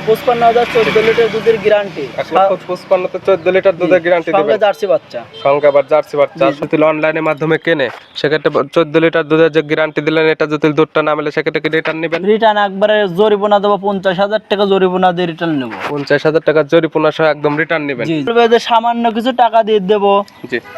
পঁচপান্ন হাজার চোদ্দ লিটার দুধের গ্যারান্টি এক লক্ষ পঁচপান্নতে চোদ্দ লিটার দুধের গ্যারান্টি সঙ্গে জার্সি বাচ্চা। সঙ্গে আবার জার্সি বাচ্চা। যদি অনলাইনের মাধ্যমে কেনে সেক্ষেত্রে চোদ্দ লিটার দুধের যে গ্যারান্টি দিলেন এটা যদি দুধটা না মেলে সেক্ষেত্রে কি রিটার্ন নেবেন? রিটার্ন একবারে জরিমানা দেবো পঞ্চাশ হাজার টাকা জরিমানা দিয়ে রিটার্ন নেব। পঞ্চাশ হাজার টাকার জরিপনা সহ একদম রিটার্ন নেবেন। যে সামান্য কিছু টাকা দিয়ে দেবো।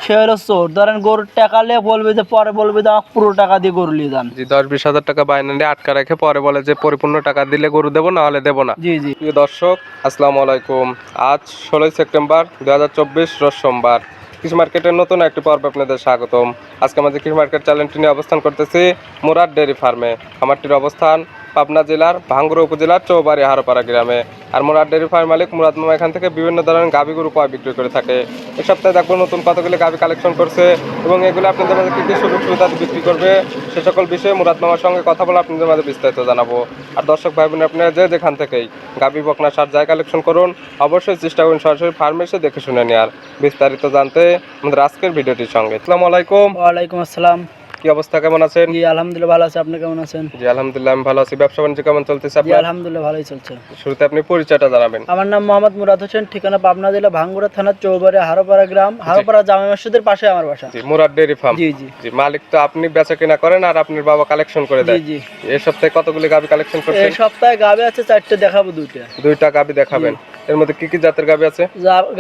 সে হলো চোর। ধরেন গরুর টাকা নিয়ে বলবে যে পরে বলবে যে আমাকে পুরো টাকা দিয়ে গরু নিয়ে যান। জি দশ বিশ হাজার টাকা বাইনা নিয়ে আটকা রেখে পরে বলে যে পরিপূর্ণ টাকা দিলে গরু দেবো না হলে দেবো না। জি। জি। প্রিয় দর্শক, আসসালামু আলাইকুম। আজ ষোলোই সেপ্টেম্বর দু হাজার চব্বিশ রোজ সোমবার। কৃষি মার্কেটের নতুন একটি পর্ব আপনাদের স্বাগতম। আজকে আমাদের কৃষি মার্কেট চ্যালেঞ্জটি নিয়ে অবস্থান করতেছি মুরাদ ডেয়ারি ফার্মে। খামারটির অবস্থান পাবনা জেলার ভাঙ্গুড়া উপজেলার চৌবাড়ি হারোপাড়া গ্রামে। আর মুরাদ ডেয়ারি ফার্ম মালিক মুরাদ মামা এখান থেকে বিভিন্ন ধরনের গাভী গরু পয় বিক্রি করে থাকে। এই সপ্তাহে দেখব নতুন কতগুলি গাভী কালেকশন করছে এবং এগুলো আপনাদের মাঝে কী কী সুযোগ সুবিধা বিক্রি করবে সে সকল বিষয়ে মুরাদ মামার সঙ্গে কথা বলে আপনাদের মাঝে বিস্তারিত জানাব। আর দর্শক ভাই বোন আপনারা যে যেখান থেকেই গাভী বকনা সার যায় কালেকশন করুন, অবশ্যই চেষ্টা করুন সরাসরি ফার্মে এসে দেখে শুনে নেওয়ার বিস্তারিত জানতে আমাদের আজকের ভিডিওটির সঙ্গে। আসসালামু আলাইকুম। ওয়ালাইকুম আসসালাম। কি অবস্থা? কেমন আছেন? জি আলহামদুলিল্লাহ ভালো আছে। আপনি কেমন আছেন? জি আলহামদুলিল্লাহ আমি ভালো আছি। ব্যবসা বাণিজ্য কেমন চলতেছে জি আপনার? আলহামদুলিল্লাহ ভালোই চলছে। শুরুতে আপনি পরিচয়টা জানাবেন। আমার নাম মোহাম্মদ মুরাদ হোসেন ঠিকানা পাবনা জেলা ভাঙ্গুড়া থানার চৌবাড়ি হারোপাড়া গ্রাম হারোপাড়া জামা মসজিদের পাশে আমার বাসা। জি মুরাদ ডেয়ারি ফার্ম। জি জি। জি মালিক তো আপনি বেচা কিনা করেন আর আপনার বাবা কালেকশন করে দেয়। জি জি। এই সপ্তাহে কতগুলি গাভী কালেকশন করছেন? এই সপ্তাহে গাবে আছে চারটে দেখাবো দুইটা। দুইটা গাভী দেখাবেন। এর মধ্যে কি কি জাতের গাভী আছে?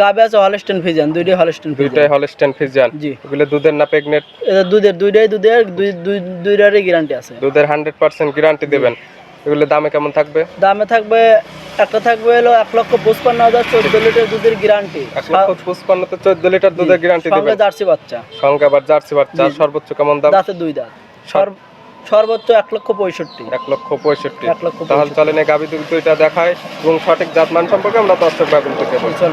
গাবে আছে হলস্টেন ফিজান দুইটাই হলস্টেন দুইটাই হলস্টেন ফিজিয়ান জি। এগুলো দুধের না প্রেগনেন্ট এটা দুধের দুইটাই দুধের। দুই দুই দুইটারই গ্যারান্টি আছে। দুধের হান্ড্রেড পার্সেন্ট গ্যারান্টি দেবেন। এগুলো দামে কেমন থাকবে? দামে থাকবে একটা থাকবে হলো এক লক্ষ পঁচপান্ন হাজার চোদ্দ লিটার দুধের গ্যারান্টি এক লক্ষ পঁচপান্নতে চোদ্দ লিটার দুধের গ্যারান্টি দেবে জার্সি বাচ্চা। সঙ্গে আবার জার্সি বাচ্চা সর্বোচ্চ কেমন দাম? দাঁতে দুই দাঁত। সর্ব- সর্বোচ্চ এক লক্ষ পঁয়ষট্টি। এক লক্ষ পঁয়ষট্টি। এক লক্ষ তাহলে চলেন এই গাভী দুইটা দেখায় এবং সঠিক জাত মান সম্পর্কে আমরা দর্শক বাবুল থেকে বলছি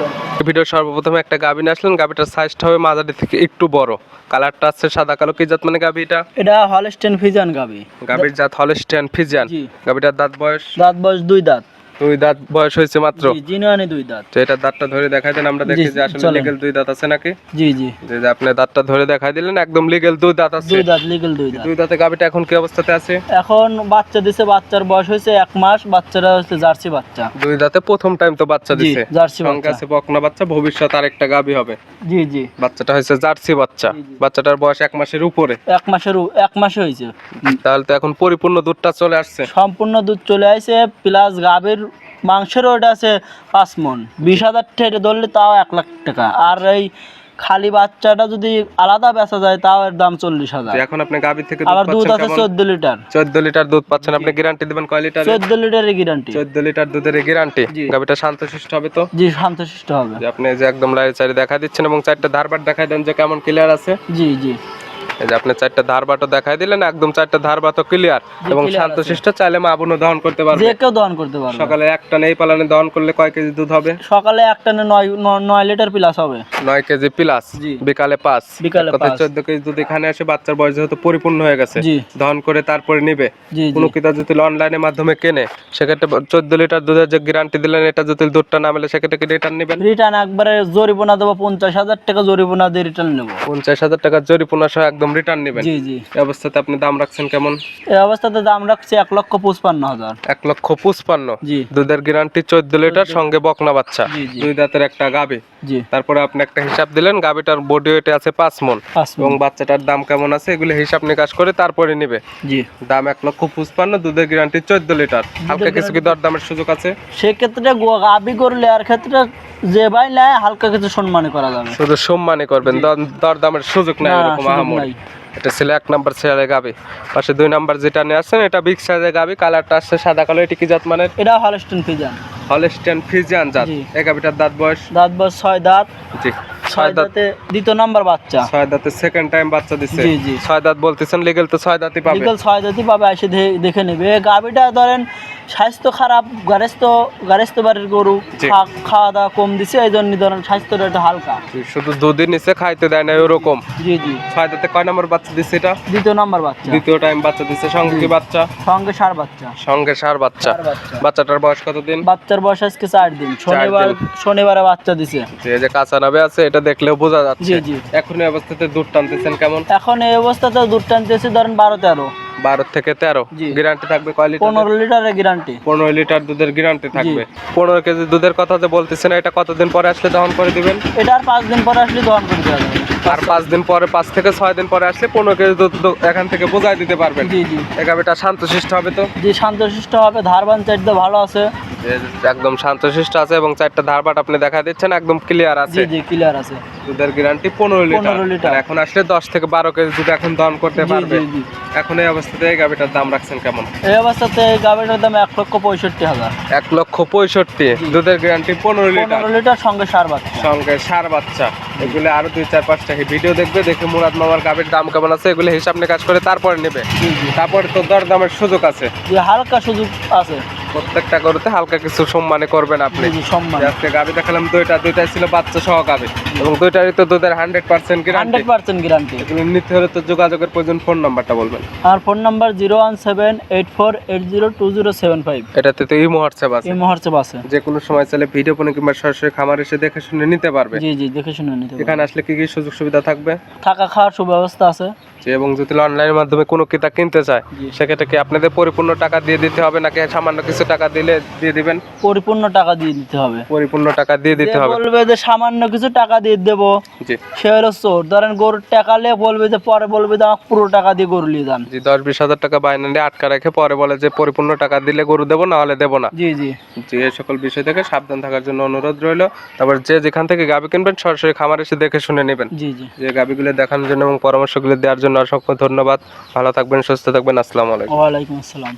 ভিডিও সর্বপ্রথমে একটা গাভী আসলেন। গাভীটার সাইজটা হবে মাঝারি থেকে একটু বড়। কালারটা আছে সাদা কালো। কি জাত মানে গাভী এটা? এটা হলস্টেন ফিজান গাভী। গাভীর জাত হলস্টেন ফিজান জি। গাভীটার দাঁত বয়স? দাঁত বয়স দুই দাঁত। দুই দাঁত বয়স হয়েছে মাত্র। জি দুই দাঁত। তো এটা দাঁতটা ধরে দেখাই দেন আমরা দেখি যে আসলে লিগেল দুই দাঁত আছে নাকি? জি জি। যে আপনি দাঁতটা ধরে দেখাই দিলেন একদম লিগেল দুই দাঁত আছে। দুই দাঁত লিগেল দুই দাঁত। দুই দাঁতে গাভীটা এখন কি অবস্থাতে আছে? এখন বাচ্চা দিছে বাচ্চার বয়স হয়েছে এক মাস বাচ্চারা হচ্ছে জার্সি বাচ্চা। দুই দাঁতে প্রথম টাইম তো বাচ্চা দিছে। জার্সি বাচ্চা। আছে বকনা বাচ্চা ভবিষ্যৎ আরেকটা গাভী হবে। জি জি। বাচ্চাটা হয়েছে জার্সি বাচ্চা। বাচ্চাটার বয়স এক মাসের উপরে। এক মাসের এক মাসে হয়েছে। তাহলে তো এখন পরিপূর্ণ দুধটা চলে আসছে। সম্পূর্ণ দুধ চলে আসে প্লাস গাভীর মাংসের ওটা আছে পাঁচ মন বিশ হাজার টাকা ধরলে তাও এক লাখ টাকা। আর এই খালি বাচ্চাটা যদি আলাদা বেচা যায় তাও এর দাম চল্লিশ হাজার। এখন আপনি গাভী থেকে আবার দুধ আছে চোদ্দ লিটার। চোদ্দ লিটার দুধ পাচ্ছেন। আপনি গ্যারান্টি দিবেন কয় লিটার চোদ্দ লিটারের গ্যারান্টি চোদ্দ লিটার দুধের গ্যারান্টি। গাভীটা শান্তশিষ্ট হবে তো? জি শান্ত শান্তশিষ্ট হবে। আপনি যে একদম লাইট চারি দেখা দিচ্ছেন এবং চারটা ধারবার দেখাই দেন যে কেমন ক্লিয়ার আছে। জি জি। এই যে আপনি চারটা ধারবাটও দেখাই দিলেন একদম চারটা ধারবাটও ক্লিয়ার এবং শান্তশিষ্ট চাইলে মা বোনও দহন করতে পারবে। যে কেউ দহন করতে পারবে। সকালে একটা নেই পালানে দহন করলে কয় কেজি দুধ হবে? সকালে একটা না নয় ন- নয় লিটার প্লাস হবে। কেজি প্লাস বিকালে বিকালে কথায় পাঁচ। চোদ্দ কেজি দুধ এখানে বাচ্চার বয়স যেহেতু পরিপূর্ণ হয়ে গেছে। দহন করে তারপরে নিবে। কোনো কিতা যদি অনলাইনের মাধ্যমে কেনে সেক্ষেত্রে চোদ্দ লিটার দুধের যে গ্যারান্টি দিলেন এটা যদি দুধটা না মেলে সেক্ষেত্রে কি রিটার্ন নেবেন? রিটার্ন একবারে জরিমানা দেবো পঞ্চাশ হাজার টাকা জরিমানা দিয়ে রিটার্ন নেব। পঞ্চাশ হাজার টাকার জরিপনা সহ একদম রিটার্ন নেবেন। জি জি। এই অবস্থাতে আপনি দাম রাখছেন কেমন? এই অবস্থাতে দাম রাখছি এক লক্ষ পঁচপান্ন হাজার। এক লক্ষ পঁচপান্ন। জি। দুধের গ্যারান্টি চোদ্দ লিটার সঙ্গে বকনা বাচ্চা। দুই দাঁতের একটা গাবি জি। তারপরে আপনি একটা হিসাব দিলেন গাবিটার বডি ওয়েটে আছে পাঁচ মন। এবং বাচ্চাটার দাম কেমন আছে এগুলো হিসাব নিকাশ করে তারপরে নিবে। জি। দাম এক লক্ষ পঁচপান্ন দুধের গ্যারান্টি চোদ্দ লিটার। হালকা কিছু কি দর দামের সুযোগ আছে? সেক্ষেত্রে গাবি করলে আর ক্ষেত্রে যে ভাই নেয় হালকা কিছু সম্মানে করা যাবে। শুধু সম্মানই করবেন দর- দর দামের সুযোগ নাই এরকম আহামরি। নাই। এটা ছিল এক নাম্বার ছেলে গাবি। পাশে দুই নাম্বার যেটা নিয়ে আসছেন এটা বিগ সাইজের গাবি কালারটা আসছে সাদা কালো এটি কি জাত মানে? এটা হলস্টেন ফিজান হলস্টেন ফিজিয়ান জাত। এই গাবিটার দাঁত বয়স? দাঁত বয়স ছয় দাঁত। জি। ছয় দাঁতে। দ্বিতীয় নাম্বার বাচ্চা। ছয় দাঁতে সেকেন্ড টাইম বাচ্চা দিচ্ছে জি, জি। ছয় দাঁত বলতেছেন লিগেল তো ছয় দাঁতই পাবে। বিকেল ছয় দাঁতই পাবে এসে দেখে নেবে। এই গাবিটা ধরেন স্বাস্থ্য খারাপ গারেস্ত গারেস্ত বাড়ির গরু খাওয়া দাওয়া কম দিছে এই জন্য ধরেন স্বাস্থ্যটা একটু হালকা। শুধু দুধই নিচে খাইতে দেয় না ওরকম। জি জি। ছয় দাঁতে কয় নম্বর বাচ্চা দিচ্ছে এটা? দ্বিতীয় নাম্বার বাচ্চা। দ্বিতীয় টাইম বাচ্চা দিচ্ছে সঙ্গে কি বাচ্চা? সঙ্গে সার বাচ্চা। সঙ্গে সার বাচ্চা। বাচ্চাটার বয়স কতদিন? বাচ্চার বয়স আজকে চার দিন। শনিবার শনিবারে বাচ্চা দিছে। যে যে কাঁচা নাবে আছে এটা দেখলেও বোঝা যাচ্ছে। জি জি। এখন এই অবস্থাতে দুধ টানতেছেন কেমন? এখন এই অবস্থাতে দুধ টানতেছে ধরেন বারো তেরো। বারো থেকে তেরো। গ্যারান্টি থাকবে কয় লিটার পনেরো লিটারের গ্যারান্টি পনেরো লিটার দুধের গ্যারান্টি থাকবে। পনেরো কেজি দুধের কথা যে বলতেছেন এটা কতদিন পরে আসলে দহন করে দিবেন? এটা আর পাঁচ দিন পরে আসলে দহন করে দেওয়া যাবে। আর পাঁচ দিন পরে পাঁচ থেকে ছয় দিন পরে আসলে পনেরো কেজি দুধ এখান থেকে বোঝাই দিতে পারবেন। জি জি। গাভিটা শান্তশিষ্ট হবে তো? জি শান্তশিষ্ট হবে ধারবান চাইতে ভালো আছে। একদম শান্তশিষ্ট আছে এবং চারটা ধারবাট আপনি দেখা দিচ্ছেন একদম ক্লিয়ার আছে। জি জি ক্লিয়ার আছে। দুধের গ্যারান্টি পনেরো লিটার 15 লিটার। আর এখন আসলে দশ থেকে বারো কেজি দুধ এখন দহন করতে পারবে। এখন এই অবস্থাতে এই গাভিটার দাম রাখছেন কেমন? এই অবস্থাতে এই গাভীটার দাম এক লক্ষ পঁয়ষট্টি হাজার। এক লক্ষ পঁয়ষট্টি। দুধের গ্যারান্টি পনেরো লিটার পনেরো লিটার সঙ্গে সার বাচ্চা। সঙ্গে সার বাচ্চা। এগুলো আরও দুই চার পাঁচটা ভিডিও দেখবে দেখে মুরাদ মামার গাভীর দাম কেমন আছে এগুলো হিসাব নিকাশ করে তারপরে নেবে। তারপরে তো দর দামের সুযোগ আছে। হালকা সুযোগ আছে। প্রত্যেকটা গরুতে হালকা কিছু সম্মানে করবেন আপনি। সম্মান। আজকে গাভী দেখালাম দুইটা দুইটাই ছিল বাচ্চা সহ গাভী। এবং দুইটারই তো দুধের hundred percent guarantee hundred percent guarantee এগুলো নিতে হলে তো যোগাযোগের প্রয়োজন ফোন নাম্বারটা বলবেন। আর phone number zero one seven eight four eight zero two zero seven five এটাতে তো ইমো হোয়াটসঅ্যাপ আছে। এই মুহূর্তে আছে। যে কোনো সময় চাইলে ভিডিও ফোনে কিংবা সরাসরি খামার এসে দেখে শুনে নিতে পারবে। জি জি দেখে শুনে নিতে পারবেন। এখানে আসলে কি কি সুযোগ সুবিধা থাকবে? থাকা খাওয়ার সুব্যবস্থা আছে। এবং যদি অনলাইনের মাধ্যমে কোনো কিতা কিনতে চায় সেক্ষেত্রে কি আপনাদের পরিপূর্ণ টাকা দিয়ে দিতে হবে নাকি সামান্য কিছু টাকা দিলে দিয়ে দিবেন? পরিপূর্ণ টাকা দিয়ে দিতে হবে। পরিপূর্ণ টাকা দিয়ে দিতে হবে। বলবে যে সামান্য কিছু টাকা দিয়ে দেবো সে হলো চোর। ধরেন গরুর টাকা নিয়ে বলবে যে পরে বলবে যে আমাকে পুরো টাকা দিয়ে গরু নিয়ে যান। জি দশ বিশ হাজার টাকা বাইনা নিয়ে আটকা রেখে পরে বলে যে পরিপূর্ণ টাকা দিলে গরু দেবো না হলে দেবো না। জি জি। জি এই সকল বিষয় থেকে সাবধান থাকার জন্য অনুরোধ রইল। তারপর যে যেখান থেকে গাবি কিনবেন সরাসরি খামার এসে দেখে শুনে নেবেন। জি জি। যে গাবিগুলো দেখানোর জন্য এবং পরামর্শগুলো দেওয়ার জন্য অসংখ্য ধন্যবাদ। ভালো থাকবেন সুস্থ থাকবেন। আসসালামু আলাইকুম। ওয়ালাইকুম আসসালাম।